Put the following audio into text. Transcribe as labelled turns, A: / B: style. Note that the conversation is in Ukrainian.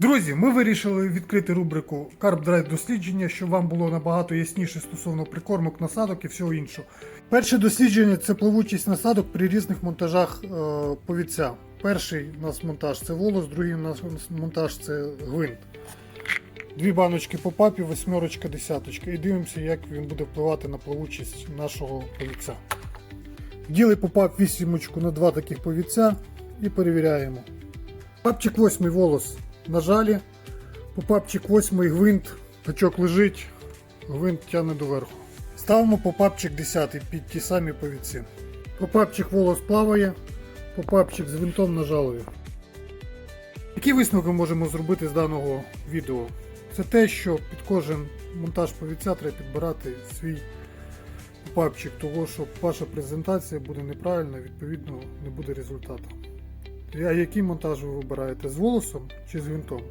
A: Друзі, ми вирішили відкрити рубрику Carb Drive дослідження, щоб вам було набагато ясніше стосовно прикормок, насадок і всього іншого. Перше дослідження це плавучість насадок при різних монтажах е, повідця. Перший у нас монтаж це волос, другий у нас монтаж це гвинт. Дві баночки по папі, восьмерочка, десяточка. І дивимося, як він буде впливати на плавучість нашого повідця. Діли попап вісімочку на два таких повідця і перевіряємо. Папчик 8 волос на жалі. Попапчик 8 гвинт, гачок лежить, гвинт тягне доверху. Ставимо попапчик 10 під ті самі повідці. Попапчик волос плаває, попапчик з гвинтом на жалові. Які висновки можемо зробити з даного відео? Це те, що під кожен монтаж повідця треба підбирати свій попапчик, того що ваша презентація буде неправильна, відповідно не буде результату. А який монтаж ви вибираєте? З волосом чи з гвинтом?